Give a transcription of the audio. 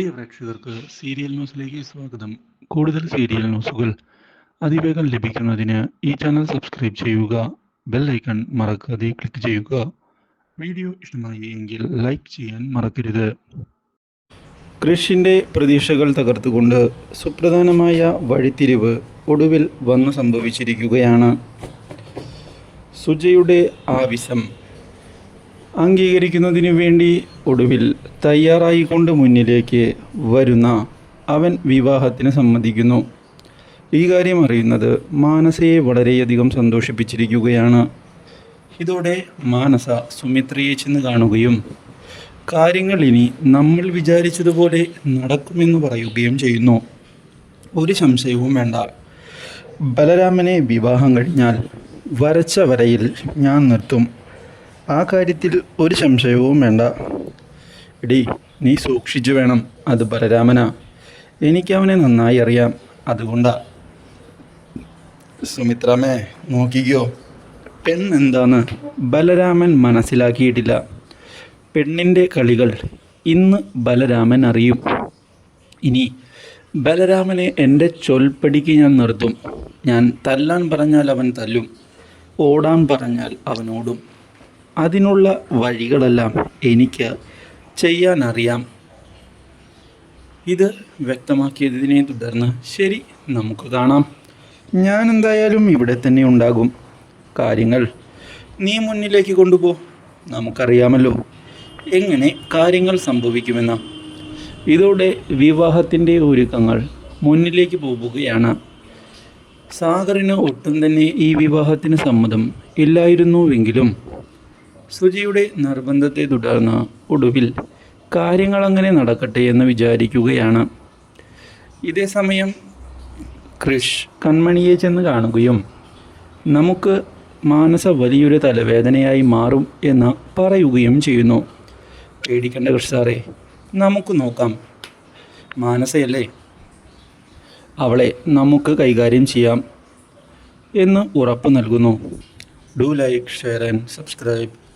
പ്രിയ പ്രേക്ഷകർക്ക് സീരിയൽ ന്യൂസിലേക്ക് സ്വാഗതം. കൂടുതൽ സീരിയൽ ന്യൂസുകൾ അതിവേഗം ലഭിക്കുന്നതിന് ഈ ചാനൽ സബ്സ്ക്രൈബ് ചെയ്യുക ബെൽ ഐക്കൺ മറക്കാതെ ക്ലിക്ക് ചെയ്യുക. വീഡിയോ ഇഷ്ടമായി എങ്കിൽ ലൈക്ക് ചെയ്യാൻ മറക്കരുത്. കൃഷിന്റെ പ്രതീക്ഷകൾ തകർത്തുകൊണ്ട് സുപ്രധാനമായ വഴിത്തിരിവ് ഒടുവിൽ വന്നു സംഭവിച്ചിരിക്കുകയാണ്. സുജയുടെ ആവശ്യം അംഗീകരിക്കുന്നതിനു വേണ്ടി ഒടുവിൽ തയ്യാറായിക്കൊണ്ട് മുന്നിലേക്ക് വരുന്ന അവൻ വിവാഹത്തിന് സമ്മതിക്കുന്നു. ഈ കാര്യം അറിയുന്നത് മാനസയെ വളരെയധികം സന്തോഷിപ്പിച്ചിരിക്കുകയാണ്. ഇതോടെ മാനസ സുമിത്രയെ ചെന്ന് കാണുകയും കാര്യങ്ങൾ ഇനി നമ്മൾ വിചാരിച്ചതുപോലെ നടക്കുമെന്ന് പറയുകയും ചെയ്യുന്നു. ഒരു സംശയവും വേണ്ട. ബലരാമനെ വിവാഹം കഴിഞ്ഞാൽ വരച്ച വരയിൽ ഞാൻ നിർത്തും. ആ കാര്യത്തിൽ ഒരു സംശയവും വേണ്ട. എടി നീ സൂക്ഷിച്ചു വേണം അത് ബലരാമനാ. എനിക്കവനെ നന്നായി അറിയാം അതുകൊണ്ടാ. സുമിത്രമേ നോക്കിക്കോ. പെണ്ണെന്താന്ന് ബലരാമൻ മനസ്സിലാക്കിയിട്ടില്ല. പെണ്ണിന്റെ കളികൾ ഇന്ന് ബലരാമൻ അറിയും. ഇനി ബലരാമനെ എന്റെ ചൊൽപ്പടിക്ക് ഞാൻ നിർത്തും. ഞാൻ തല്ലാൻ പറഞ്ഞാൽ അവൻ തല്ലും. ഓടാൻ പറഞ്ഞാൽ അവനോടും. അതിനുള്ള വഴികളെല്ലാം എനിക്ക് ചെയ്യാനറിയാം. ഇത് വ്യക്തമാക്കിയതിനെ തുടർന്ന് ശരി നമുക്ക് കാണാം. ഞാൻ എന്തായാലും ഇവിടെ തന്നെ ഉണ്ടാകും. കാര്യങ്ങൾ നീ മുന്നിലേക്ക് കൊണ്ടുപോ. നമുക്കറിയാമല്ലോ എങ്ങനെ കാര്യങ്ങൾ സംഭവിക്കുമെന്ന്. ഇതോടെ വിവാഹത്തിന്റെ ഒരുക്കങ്ങൾ മുന്നിലേക്ക് പോവുകയാണ് സാഗറിന് ഒട്ടും തന്നെ ഈ വിവാഹത്തിന് സമ്മതം ഇല്ലായിരുന്നുവെങ്കിലും സുജിയുടെ നിർബന്ധത്തെ തുടർന്ന് ഒടുവിൽ കാര്യങ്ങൾ അങ്ങനെ നടക്കട്ടെ എന്ന് വിചാരിക്കുകയാണ്. ഇതേ സമയം കൃഷ് കൺമണിയെ ചെന്ന് കാണുകയും നമുക്ക് മാനസ വലിയൊരു തലവേദനയായി മാറും എന്ന് പറയുകയും ചെയ്യുന്നു. പേടിക്കേണ്ട കൃഷ് സാറേ നമുക്ക് നോക്കാം. മാനസയല്ലേ? അവളെ നമുക്ക് കൈകാര്യം ചെയ്യാം എന്ന് ഉറപ്പ് നൽകുന്നു. Do like share and subscribe.